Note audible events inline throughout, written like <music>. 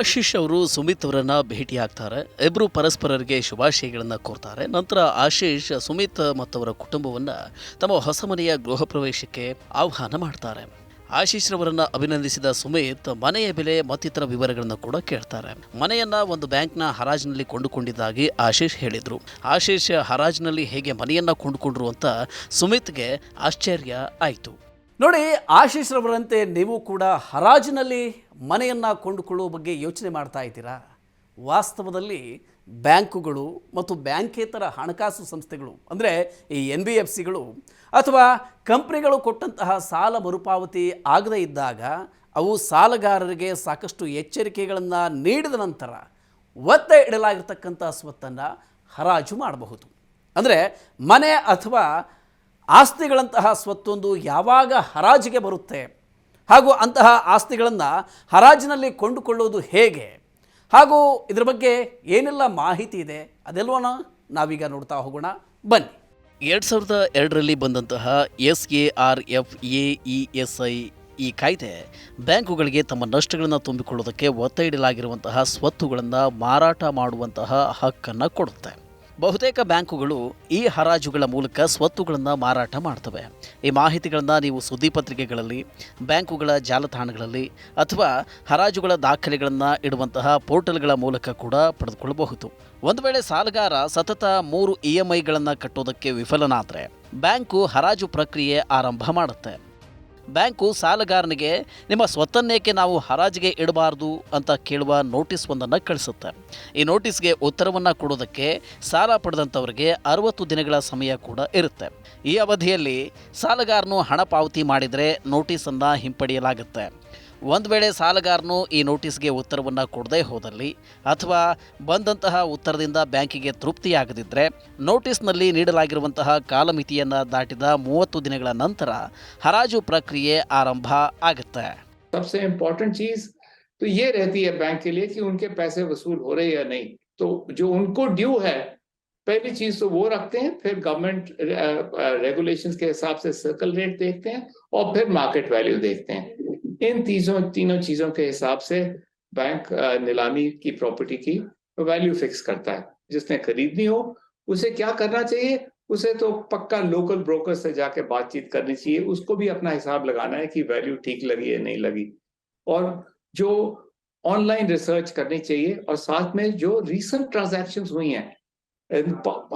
ಆಶೀಶ್ ಅವರು ಸುಮಿತ್ ಅವರನ್ನು ಭೇಟಿ ಆಗ್ತಾರೆ. ಇಬ್ಬರು ಪರಸ್ಪರರಿಗೆ ಶುಭಾಶಯಗಳನ್ನು ಕೋರ್ತಾರೆ. ನಂತರ ಆಶೀಶ್, ಸುಮಿತ್ ಮತ್ತವರ ಕುಟುಂಬವನ್ನು ತಮ್ಮ ಹೊಸ ಮನೆಯ ಗೃಹ ಪ್ರವೇಶಕ್ಕೆ ಆಹ್ವಾನ ಮಾಡ್ತಾರೆ. ಆಶೀಶ್ ರವರನ್ನ ಅಭಿನಂದಿಸಿದ ಸುಮಿತ್ ಮನೆಯ ಬೆಲೆ ಮತ್ತಿತರ ವಿವರಗಳನ್ನು ಕೂಡ ಕೇಳ್ತಾರೆ. ಮನೆಯನ್ನ ಒಂದು ಬ್ಯಾಂಕ್ನ ಹರಾಜಿನಲ್ಲಿ ಕೊಂಡುಕೊಂಡಿದ್ದಾಗಿ ಆಶೀಶ್ ಹೇಳಿದರು. ಆಶೀಶ್ ಹರಾಜಿನಲ್ಲಿ ಹೇಗೆ ಮನೆಯನ್ನ ಕೊಂಡುಕೊಂಡ್ರು ಅಂತ ಸುಮಿತ್ಗೆ ಆಶ್ಚರ್ಯ ಆಯಿತು. ನೋಡಿ, ಆಶೀಶ್ ರವರಂತೆ ನೀವು ಕೂಡ ಹರಾಜಿನಲ್ಲಿ ಮನೆಯನ್ನು ಕೊಂಡುಕೊಳ್ಳುವ ಬಗ್ಗೆ ಯೋಚನೆ ಮಾಡ್ತಾ ಇದ್ದೀರಾ? ವಾಸ್ತವದಲ್ಲಿ ಬ್ಯಾಂಕುಗಳು ಮತ್ತು ಬ್ಯಾಂಕೇತರ ಹಣಕಾಸು ಸಂಸ್ಥೆಗಳು, ಅಂದರೆ ಈ ಎನ್ ಬಿ ಎಫ್ ಸಿಗಳು ಅಥವಾ ಕಂಪ್ನಿಗಳು ಕೊಟ್ಟಂತಹ ಸಾಲ ಮರುಪಾವತಿ ಆಗದೇ ಇದ್ದಾಗ ಅವು ಸಾಲಗಾರರಿಗೆ ಸಾಕಷ್ಟು ಎಚ್ಚರಿಕೆಗಳನ್ನು ನೀಡಿದ ನಂತರ ಒತ್ತೆ ಇಡಲಾಗಿರ್ತಕ್ಕಂಥ ಸ್ವತ್ತನ್ನು ಹರಾಜು ಮಾಡಬಹುದು. ಅಂದರೆ ಮನೆ ಅಥವಾ ಆಸ್ತಿಗಳಂತಹ ಸ್ವತ್ತೊಂದು ಯಾವಾಗ ಹರಾಜಿಗೆ ಬರುತ್ತೆ? ಹಾಗೂ ಅಂತಹ ಆಸ್ತಿಗಳನ್ನು ಹರಾಜಿನಲ್ಲಿ ಕೊಂಡುಕೊಳ್ಳುವುದು ಹೇಗೆ? ಹಾಗೂ ಇದರ ಬಗ್ಗೆ ಏನೆಲ್ಲ ಮಾಹಿತಿ ಇದೆ ಅದೆಲ್ಲವನ್ನ ನಾವೀಗ ನೋಡ್ತಾ ಹೋಗೋಣ. ಬನ್ನಿ. ಎರಡು ಸಾವಿರದ ಎರಡರಲ್ಲಿ ಬಂದಂತಹ S A R F, A E S I ಈ ಕಾಯ್ದೆ ಬ್ಯಾಂಕುಗಳಿಗೆ ತಮ್ಮ ನಷ್ಟಗಳನ್ನು ತುಂಬಿಕೊಳ್ಳೋದಕ್ಕೆ ಒತ್ತ ಇಡಲಾಗಿರುವಂತಹ ಸ್ವತ್ತುಗಳನ್ನು ಮಾರಾಟ ಮಾಡುವಂತಹ ಹಕ್ಕನ್ನು ಕೊಡುತ್ತೆ. ಬಹುತೇಕ ಬ್ಯಾಂಕುಗಳು ಈ ಹರಾಜುಗಳ ಮೂಲಕ ಸ್ವತ್ತುಗಳನ್ನು ಮಾರಾಟ ಮಾಡ್ತವೆ. ಈ ಮಾಹಿತಿಗಳನ್ನು ನೀವು ಸುದ್ದಿ ಪತ್ರಿಕೆಗಳಲ್ಲಿ, ಬ್ಯಾಂಕುಗಳ ಜಾಲತಾಣಗಳಲ್ಲಿ ಅಥವಾ ಹರಾಜುಗಳ ದಾಖಲೆಗಳನ್ನು ಇಡುವಂತಹ ಪೋರ್ಟಲ್ಗಳ ಮೂಲಕ ಕೂಡ ಪಡೆದುಕೊಳ್ಳಬಹುದು. ಒಂದು ವೇಳೆ ಸಾಲಗಾರ ಸತತ ಮೂರು ಇ ಎಂ ಐಗಳನ್ನು ಕಟ್ಟೋದಕ್ಕೆ ವಿಫಲನಾದರೆ, ಬ್ಯಾಂಕು ಹರಾಜು ಪ್ರಕ್ರಿಯೆ ಆರಂಭ ಮಾಡುತ್ತೆ. ಬ್ಯಾಂಕು ಸಾಲಗಾರನಿಗೆ, ನಿಮ್ಮ ಸ್ವತ್ತನ್ನೇಕೆ ನಾವು ಹರಾಜಿಗೆ ಇಡಬಾರ್ದು? ಅಂತ ಕೇಳುವ ನೋಟಿಸ್ ಒಂದನ್ನು ಕಳಿಸುತ್ತೆ. ಈ ನೋಟಿಸ್ಗೆ ಉತ್ತರವನ್ನು ಕೊಡೋದಕ್ಕೆ ಸಾಲ ಪಡೆದಂಥವರಿಗೆ ಅರವತ್ತು ದಿನಗಳ ಸಮಯ ಕೂಡ ಇರುತ್ತೆ. ಈ ಅವಧಿಯಲ್ಲಿ ಸಾಲಗಾರನು ಹಣ ಪಾವತಿ ಮಾಡಿದರೆ ನೋಟಿಸನ್ನು ಹಿಂಪಡೆಯಲಾಗುತ್ತೆ. ಒಂದು ವೇಳೆ ಸಾಲಗಾರನು ಈ ನೋಟಿಸ್ಗೆ ಉತ್ತರವನ್ನು ಕೊಡದೇ ಹೋದಲ್ಲಿ ಅಥವಾ ಬಂದಂತಹ ಉತ್ತರದಿಂದ ಬ್ಯಾಂಕಿಗೆ ತೃಪ್ತಿಯಾಗದಿದ್ದರೆ ನೋಟಿಸ್ನಲ್ಲಿ ನೀಡಲಾಗಿರುವಂತಹ ಕಾಲಮಿತಿಯನ್ನು ದಾಟಿದ ಮೂವತ್ತು ದಿನಗಳ ನಂತರ ಹರಾಜು ಪ್ರಕ್ರಿಯೆ ಆರಂಭ ಆಗುತ್ತೆ सबसे इम्पोर्टेंट चीज तो ये रहती है बैंक के लिए कि उनके पैसे वसूल हो रहे हैं या नहीं तो जो उनको ड्यू है पहली चीज तो वो रखते हैं फिर गवर्नमेंट रेगुलेशंस के हिसाब से सर्कल रेट देखते हैं और फिर मार्केट वैल्यू देखते हैं इन तीनों तीनों चीज़ों के हिसाब से बैंक नीलामी की प्रॉपर्टी की वैल्यू फिक्स करता है। जिसने खरीदनी हो, उसे क्या करना चाहिए? उसे तो पक्का लोकल ब्रोकर से जाके बातचीत करनी चाहिए। उसको भी अपना हिसाब लगाना है कि वैल्यू ठीक लगी या नहीं लगी। और जो ऑनलाइन रिसर्च करनी चाहिए और साथ में जो रीसेंट ट्रांजैक्शन हुई हैं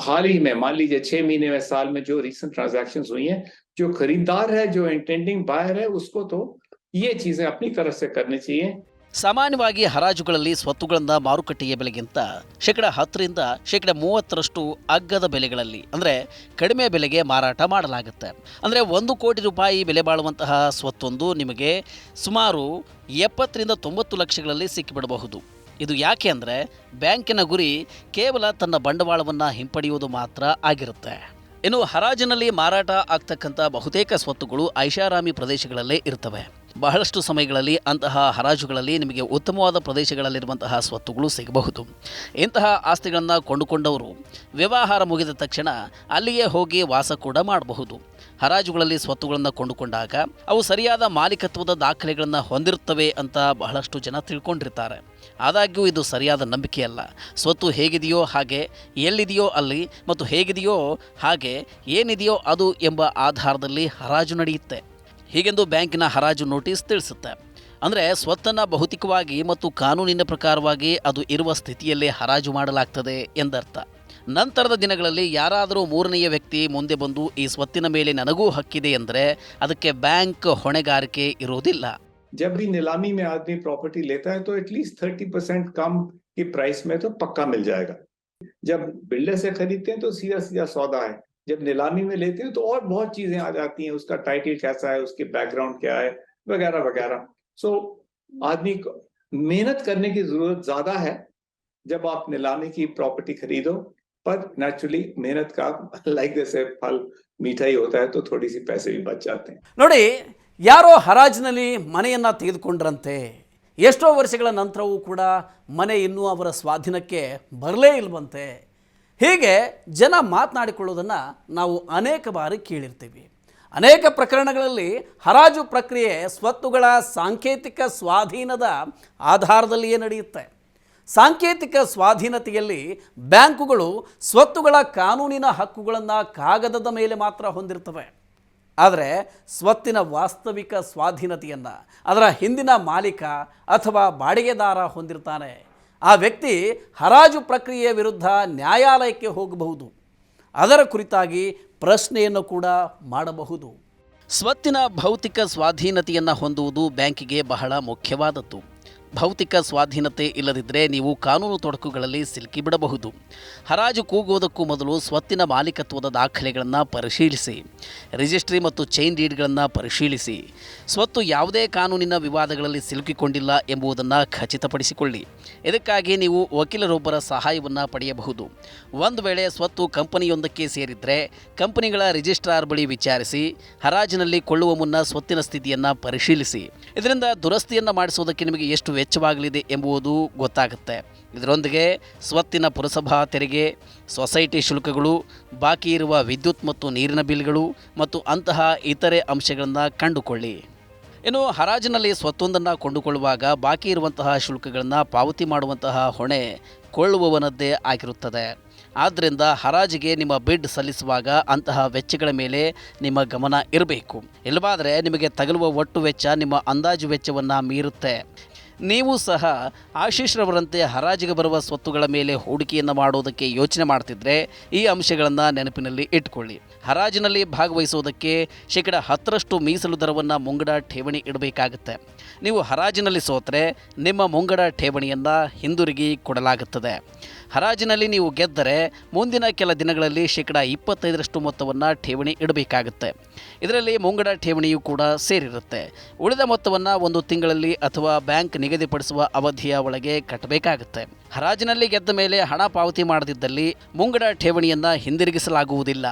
हाल ही में, मान लीजिए छह महीने में साल में जो रीसेंट ट्रांजैक्शन हुई हैं, जो खरीदार है, जो इंटेंडिंग बायर है, उसको तो ये चीजें अपनी तरफ से करनी चाहिए ಸಾಮಾನ್ಯವಾಗಿ ಹರಾಜುಗಳಲ್ಲಿ ಸ್ವತ್ತುಗಳನ್ನು ಮಾರುಕಟ್ಟೆಯ ಬೆಲೆಗಿಂತ ಶೇಕಡ ಹತ್ತರಿಂದ ಶೇಕಡ ಮೂವತ್ತರಷ್ಟು ಅಗ್ಗದ ಬೆಲೆಗಳಲ್ಲಿ ಅಂದರೆ ಕಡಿಮೆ ಬೆಲೆಗೆ ಮಾರಾಟ ಮಾಡಲಾಗುತ್ತೆ ಅಂದರೆ ಒಂದು ಕೋಟಿ ರೂಪಾಯಿ ಬೆಲೆ ಬಾಳುವಂತಹ ಸ್ವತ್ತೊಂದು ನಿಮಗೆ ಸುಮಾರು ಎಪ್ಪತ್ತರಿಂದ ತೊಂಬತ್ತು ಲಕ್ಷಗಳಲ್ಲಿ ಸಿಕ್ಕಿಬಿಡಬಹುದು ಇದು ಯಾಕೆ ಅಂದರೆ ಬ್ಯಾಂಕಿನ ಗುರಿ ಕೇವಲ ತನ್ನ ಬಂಡವಾಳವನ್ನು ಹಿಂಪಡೆಯುವುದು ಮಾತ್ರ ಆಗಿರುತ್ತೆ ಇನ್ನು ಹರಾಜಿನಲ್ಲಿ ಮಾರಾಟ ಆಗ್ತಕ್ಕಂಥ ಬಹುತೇಕ ಸ್ವತ್ತುಗಳು ಐಷಾರಾಮಿ ಪ್ರದೇಶಗಳಲ್ಲೇ ಇರ್ತವೆ ಬಹಳಷ್ಟು ಸಮಯಗಳಲ್ಲಿ ಅಂತಹ ಹರಾಜುಗಳಲ್ಲಿ ನಿಮಗೆ ಉತ್ತಮವಾದ ಪ್ರದೇಶಗಳಲ್ಲಿರುವಂತಹ ಸ್ವತ್ತುಗಳು ಸಿಗಬಹುದು. ಇಂತಹ ಆಸ್ತಿಗಳನ್ನು ಕೊಂಡುಕೊಂಡವರು ವ್ಯವಹಾರ ಮುಗಿದ ತಕ್ಷಣ ಅಲ್ಲಿಯೇ ಹೋಗಿ ವಾಸ ಕೂಡ ಮಾಡಬಹುದು. ಹರಾಜುಗಳಲ್ಲಿ ಸ್ವತ್ತುಗಳನ್ನು ಕೊಂಡುಕೊಂಡಾಗ ಅವು ಸರಿಯಾದ ಮಾಲೀಕತ್ವದ ದಾಖಲೆಗಳನ್ನು ಹೊಂದಿರುತ್ತವೆ ಅಂತ ಬಹಳಷ್ಟು ಜನ ತಿಳ್ಕೊಂಡಿರ್ತಾರೆ. ಆದಾಗ್ಯೂ ಇದು ಸರಿಯಾದ ನಂಬಿಕೆಯಲ್ಲ. ಸ್ವತ್ತು ಹೇಗಿದೆಯೋ ಹಾಗೆ ಎಲ್ಲಿದೆಯೋ ಅಲ್ಲಿ ಮತ್ತು ಹೇಗಿದೆಯೋ ಹಾಗೆ ಏನಿದೆಯೋ ಅದು ಎಂಬ ಆಧಾರದಲ್ಲಿ ಹರಾಜು ನಡೆಯುತ್ತೆ. ಹೀಗೆಂದು ಬ್ಯಾಂಕಿನ ಹರಾಜು ನೋಟಿಸ್ ತಿಳಿಸುತ್ತೆ ಅಂದರೆ ಸ್ವತ್ತನ್ನು ಭೌತಿಕವಾಗಿ ಮತ್ತು ಕಾನೂನಿನ ಪ್ರಕಾರವಾಗಿ ಅದು ಇರುವ ಸ್ಥಿತಿಯಲ್ಲೇ ಹರಾಜು ಮಾಡಲಾಗ್ತದೆ ಎಂದರ್ಥ ನಂತರದ ದಿನಗಳಲ್ಲಿ ಯಾರಾದರೂ ಮೂರನೆಯ ವ್ಯಕ್ತಿ ಮುಂದೆ ಬಂದು ಈ ಸ್ವತ್ತಿನ ಮೇಲೆ ನನಗೂ ಹಕ್ಕಿದೆ ಎಂದರೆ ಅದಕ್ಕೆ ಬ್ಯಾಂಕ್ ಹೊಣೆಗಾರಿಕೆ ಇರುವುದಿಲ್ಲ जब भी नीलामी में आदमी प्रॉपर्टी लेता है तो एटलीस्ट थर्टी परसेंट कम की प्राइस में तो पक्का मिल जाएगा जब बिल्डर से खरीदते हैं तो सीधा सीधा सौदा है जब नीलामी में लेते हैं तो और बहुत चीजें आ जाती हैं उसका टाइटल कैसा है उसकी बैकग्राउंड क्या है वगैरह वगैरह सो आदमी को मेहनत करने की जरूरत ज्यादा है जब आप नीलामी की प्रॉपर्टी खरीदो पर नेचुरली मेहनत का <laughs> लाइक जैसे फल मीठा ही होता है तो थोड़ी सी पैसे भी बच जाते हैं ನೋಡಿ ಯಾರೋ ಹರಾಜಿನಲ್ಲಿ ಮನೆಯನ್ನು ತೆಗೆದುಕೊಂಡ್ರಂತೆ ಎಷ್ಟೋ ವರ್ಷಗಳ ನಂತರವೂ ಕೂಡ ಮನೆ ಇನ್ನೂ ಅವರ ಸ್ವಾಧೀನಕ್ಕೆ ಬರಲೇ ಇಲ್ವಂತೆ ಹೀಗೆ ಜನ ಮಾತನಾಡಿಕೊಳ್ಳೋದನ್ನು ನಾವು ಅನೇಕ ಬಾರಿ ಕೇಳಿರ್ತೀವಿ. ಅನೇಕ ಪ್ರಕರಣಗಳಲ್ಲಿ ಹರಾಜು ಪ್ರಕ್ರಿಯೆ ಸ್ವತ್ತುಗಳ ಸಾಂಕೇತಿಕ ಸ್ವಾಧೀನದ ಆಧಾರದಲ್ಲಿಯೇ ನಡೆಯುತ್ತೆ. ಸಾಂಕೇತಿಕ ಸ್ವಾಧೀನತೆಯಲ್ಲಿ ಬ್ಯಾಂಕುಗಳು ಸ್ವತ್ತುಗಳ ಕಾನೂನಿನ ಹಕ್ಕುಗಳನ್ನು ಕಾಗದದ ಮೇಲೆ ಮಾತ್ರ ಹೊಂದಿರ್ತವೆ. ಆದರೆ ಸ್ವತ್ತಿನ ವಾಸ್ತವಿಕ ಸ್ವಾಧೀನತೆಯನ್ನು, ಅದರ ಹಿಂದಿನ ಮಾಲೀಕ ಅಥವಾ ಬಾಡಿಗೆದಾರ ಹೊಂದಿರ್ತಾನೆ. ಆ ವ್ಯಕ್ತಿ ಹರಾಜು ಪ್ರಕ್ರಿಯೆಯ ವಿರುದ್ಧ ನ್ಯಾಯಾಲಯಕ್ಕೆ ಹೋಗಬಹುದು. ಅದರ ಕುರಿತಾಗಿ ಪ್ರಶ್ನೆಯನ್ನು ಕೂಡ ಮಾಡಬಹುದು. ಸ್ವತ್ತಿನ ಭೌತಿಕ ಸ್ವಾಧೀನತೆಯನ್ನು ಹೊಂದುವುದು ಬ್ಯಾಂಕಿಗೆ ಬಹಳ ಮುಖ್ಯವಾದದ್ದು. ಭೌತಿಕ ಸ್ವಾಧೀನತೆ ಇಲ್ಲದಿದ್ದರೆ ನೀವು ಕಾನೂನು ತೊಡಕುಗಳಲ್ಲಿ ಸಿಲುಕಿಬಿಡಬಹುದು ಹರಾಜು ಕೂಗುವುದಕ್ಕೂ ಮೊದಲು ಸ್ವತ್ತಿನ ಮಾಲೀಕತ್ವದ ದಾಖಲೆಗಳನ್ನು ಪರಿಶೀಲಿಸಿ, ರಿಜಿಸ್ಟ್ರಿ ಮತ್ತು ಚೈನ್ ಡೀಡ್ಗಳನ್ನು ಪರಿಶೀಲಿಸಿ, ಸ್ವತ್ತು ಯಾವುದೇ ಕಾನೂನಿನ ವಿವಾದಗಳಲ್ಲಿ ಸಿಲುಕಿಕೊಂಡಿಲ್ಲ ಎಂಬುದನ್ನು ಖಚಿತಪಡಿಸಿಕೊಳ್ಳಿ. ಇದಕ್ಕಾಗಿ ನೀವು ವಕೀಲರೊಬ್ಬರ ಸಹಾಯವನ್ನು ಪಡೆಯಬಹುದು. ಒಂದು ವೇಳೆ ಸ್ವತ್ತು ಕಂಪನಿಯೊಂದಕ್ಕೆ ಸೇರಿದ್ದರೆ ಕಂಪನಿಗಳ ರಿಜಿಸ್ಟ್ರಾರ್ ಬಳಿ ವಿಚಾರಿಸಿ, ಹರಾಜಿನಲ್ಲಿ ಕೊಳ್ಳುವ ಮುನ್ನ ಸ್ವತ್ತಿನ ಸ್ಥಿತಿಯನ್ನು ಪರಿಶೀಲಿಸಿ. ಇದರಿಂದ ದುರಸ್ತಿಯನ್ನು ಮಾಡಿಸುವುದಕ್ಕೆ ನಿಮಗೆ ಎಷ್ಟು ವೆಚ್ಚವಾಗಲಿದೆ ಎಂಬುದು ಗೊತ್ತಾಗುತ್ತೆ. ಇದರೊಂದಿಗೆ ಸ್ವತ್ತಿನ ಪುರಸಭಾ ತೆರಿಗೆ, ಸೊಸೈಟಿ ಶುಲ್ಕಗಳು, ಬಾಕಿ ಇರುವ ವಿದ್ಯುತ್ ಮತ್ತು ನೀರಿನ ಬಿಲ್ಗಳು ಮತ್ತು ಅಂತಹ ಇತರೆ ಅಂಶಗಳನ್ನು ಕಂಡುಕೊಳ್ಳಿ. ಇನ್ನು ಹರಾಜಿನಲ್ಲಿ ಸ್ವತ್ತೊಂದನ್ನು ಕೊಂಡುಕೊಳ್ಳುವಾಗ ಬಾಕಿ ಇರುವಂತಹ ಶುಲ್ಕಗಳನ್ನು ಪಾವತಿ ಮಾಡುವಂತಹ ಹೊಣೆ ಕೊಳ್ಳುವವನದ್ದೇ ಆಗಿರುತ್ತದೆ. ಆದ್ದರಿಂದ ಹರಾಜಿಗೆ ನಿಮ್ಮ ಬಿಡ್ ಸಲ್ಲಿಸುವಾಗ ಅಂತಹ ವೆಚ್ಚಗಳ ಮೇಲೆ ನಿಮ್ಮ ಗಮನ ಇರಬೇಕು. ಇಲ್ಲವಾದರೆ ನಿಮಗೆ ತಗಲುವ ಒಟ್ಟು ವೆಚ್ಚ ನಿಮ್ಮ ಅಂದಾಜು ವೆಚ್ಚವನ್ನು ಮೀರುತ್ತೆ. ನೀವು ಸಹ ಆಶೀಶ್ರವರಂತೆ ಹರಾಜಿಗೆ ಬರುವ ಸ್ವತ್ತುಗಳ ಮೇಲೆ ಹೂಡಿಕೆಯನ್ನು ಮಾಡೋದಕ್ಕೆ ಯೋಚನೆ ಮಾಡ್ತಿದ್ರೆ ಈ ಅಂಶಗಳನ್ನು ನೆನಪಿನಲ್ಲಿ ಇಟ್ಕೊಳ್ಳಿ. ಹರಾಜಿನಲ್ಲಿ ಭಾಗವಹಿಸುವುದಕ್ಕೆ ಶೇಕಡ ಹತ್ತರಷ್ಟು ಮೀಸಲು ದರವನ್ನು ಮುಂಗಡ ಠೇವಣಿ ಇಡಬೇಕಾಗುತ್ತೆ. ನೀವು ಹರಾಜಿನಲ್ಲಿ ಸೋತ್ರೆ ನಿಮ್ಮ ಮುಂಗಡ ಠೇವಣಿಯನ್ನು ಹಿಂದಿರುಗಿ ಕೊಡಲಾಗುತ್ತದೆ. ಹರಾಜಿನಲ್ಲಿ ನೀವು ಗೆದ್ದರೆ ಮುಂದಿನ ಕೆಲ ದಿನಗಳಲ್ಲಿ ಶೇಕಡ ಇಪ್ಪತ್ತೈದರಷ್ಟು ಮೊತ್ತವನ್ನು ಠೇವಣಿ ಇಡಬೇಕಾಗುತ್ತೆ. ಇದರಲ್ಲಿ ಮುಂಗಡ ಠೇವಣಿಯು ಕೂಡ ಸೇರಿರುತ್ತೆ. ಉಳಿದ ಮೊತ್ತವನ್ನು ಒಂದು ತಿಂಗಳಲ್ಲಿ ಅಥವಾ ಬ್ಯಾಂಕ್ ನಿಗದಿಪಡಿಸುವ ಅವಧಿಯ ಒಳಗೆ ಕಟ್ಟಬೇಕಾಗುತ್ತೆ. ಹರಾಜಿನಲ್ಲಿ ಗೆದ್ದ ಮೇಲೆ ಹಣ ಪಾವತಿ ಮಾಡದಿದ್ದಲ್ಲಿ ಮುಂಗಡ ಠೇವಣಿಯನ್ನು ಹಿಂದಿರುಗಿಸಲಾಗುವುದಿಲ್ಲ.